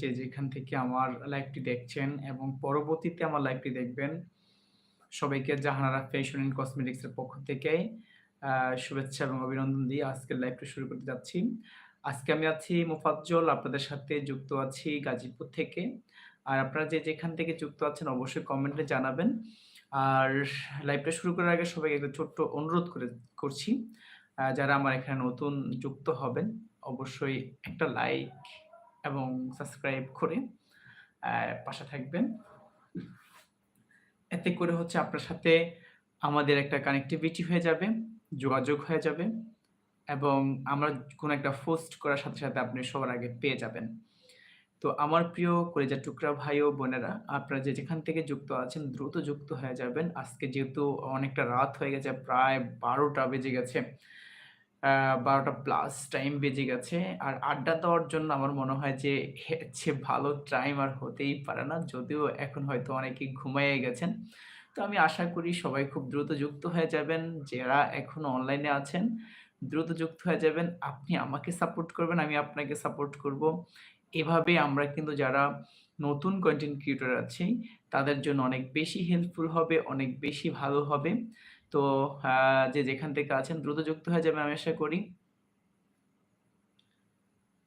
যে যেখান থেকে আমার লাইভটি দেখছেন এবং পরবর্তীতে আমার লাইভটি দেখবেন, সবাইকে জাহানারা ফ্যাশন অ্যান্ড কসমেটিক্স এর পক্ষ থেকে শুভেচ্ছা এবং অভিনন্দন দিয়ে আজকের লাইভটা শুরু করতে যাচ্ছি। আজকে আমি আছি মোফাজ্জল, আপনাদের সাথে যুক্ত আছি গাজীপুর থেকে। আর আপনারা যে যেখান থেকে যুক্ত আছেন অবশ্যই কমেন্টে জানাবেন। আর লাইভটা শুরু করার আগে সবাইকে একটা ছোট্ট অনুরোধ করে, করছি। যারা আমার এখানে নতুন যুক্ত হবেন, অবশ্যই একটা লাইক এবং সাবস্ক্রাইব করে পাশে থাকবেন। এতে করে হচ্ছে আপনার সাথে আমাদের একটা কানেক্টিভিটি হয়ে যাবে, যোগাযোগ হয়ে যাবে এবং আমরা কোনো একটা পোস্ট করার সাথে সাথে আপনি সবার আগে পেয়ে যাবেন। তো আমার প্রিয় কলেজের টুকরা ভাই ও বোনেরা, আপনারা যে যেখান থেকে যুক্ত আছেন, দ্রুত যুক্ত হয়ে যাবেন। আজকে যেহেতু অনেকটা রাত হয়ে গেছে, প্রায় বারোটা বেজে গেছে। বারোটা প্লাস টাইম বেজে গেছে। আর আড্ডা দেওয়ার জন্য আমার মনে হয় যে সে ভালো টাইম আর হতেই পারে না। যদিও এখন হয়তো অনেকে ঘুমাইয়ে গেছেন। তো আমি আশা করি সবাই খুব দ্রুত যুক্ত হয়ে যাবেন। যারা এখনও অনলাইনে আছেন, দ্রুত যুক্ত হয়ে যাবেন। আপনি আমাকে সাপোর্ট করবেন, আমি আপনাকে সাপোর্ট করব। এভাবে আমরা কিন্তু যারা নতুন কন্টেন্ট ক্রিয়েটর আছি, তাদের জন্য অনেক বেশি হেল্পফুল হবে, অনেক বেশি ভালো হবে। তো যে যেখান থেকে আছেন দ্রুত যুক্ত হয়ে যাবে আমি আশা করি।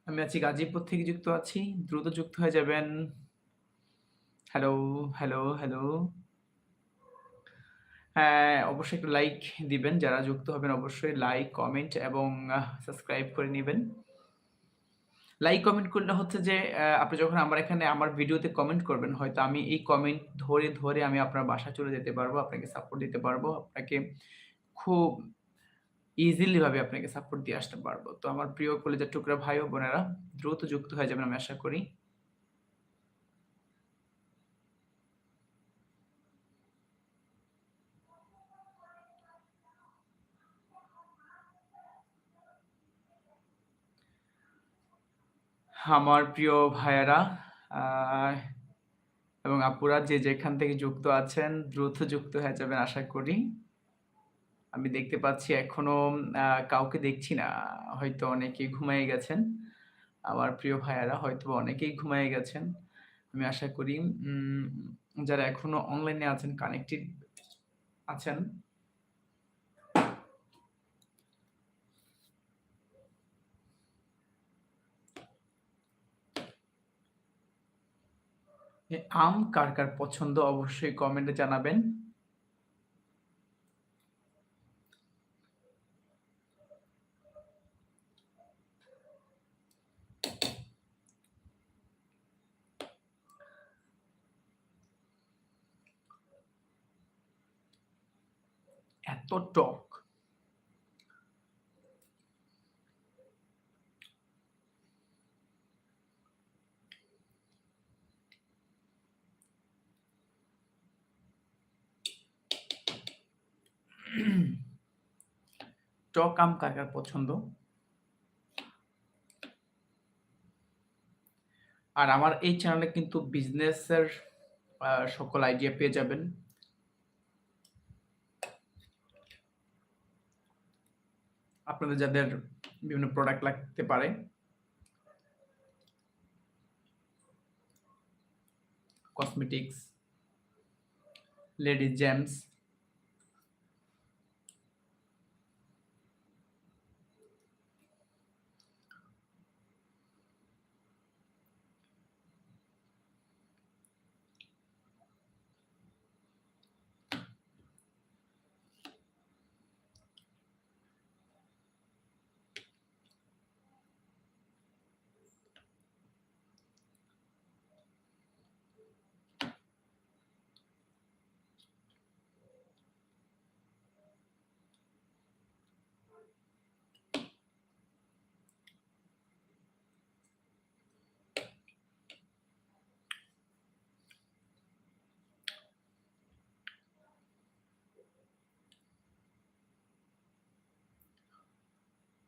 আমি আছি গাজীপুর থেকে যুক্ত আছি, দ্রুত যুক্ত হয়ে যাবেন। হ্যালো হ্যালো হ্যালো হ্যাঁ অবশ্যই একটু লাইক দিবেন, যারা যুক্ত হবেন অবশ্যই লাইক কমেন্ট এবং সাবস্ক্রাইব করে নেবেন। লাইক কমেন্ট করলে হচ্ছে যে আপনি যখন আমার এখানে আমার ভিডিওতে কমেন্ট করবেন, হয়তো আমি এই কমেন্ট ধরে ধরে আমি আপনার বাসা চলে যেতে পারব, আপনাকে সাপোর্ট দিতে পারব, আপনাকে খুব ইজিলিভাবে আপনাকে সাপোর্ট দিয়ে আসতে পারব। তো আমার প্রিয় কলেজের টুকরা ভাই ও বোনেরা, দ্রুত যুক্ত হয়ে যাবেন আমি আশা করি। আমার প্রিয় ভাইয়েরা এবং আপুরা যে যেখান থেকে যুক্ত আছেন, দ্রুত যুক্ত হয়ে যাবেন আশা করি। আমি দেখতে পাচ্ছি এখনও কাউকে দেখছি না। হয়তো অনেকেই ঘুমাই গেছেন। আমার প্রিয় ভাইয়েরা, হয়তো অনেকেই ঘুমাই গেছেন। আমি আশা করি যারা এখনও অনলাইনে আছেন কানেক্টেড আছেন আম কার, কার পছন্দ অবশ্যই কমেন্টে জানাবেন। এত টক। টক আম কার কার পছন্দ? আর আমার এই চ্যানেলে কিন্তু বিজনেসের সকল আইডিয়া পেয়ে যাবেন। আপনাদের যাদের বিভিন্ন প্রোডাক্ট লাগতে পারে। Cosmetics ladies James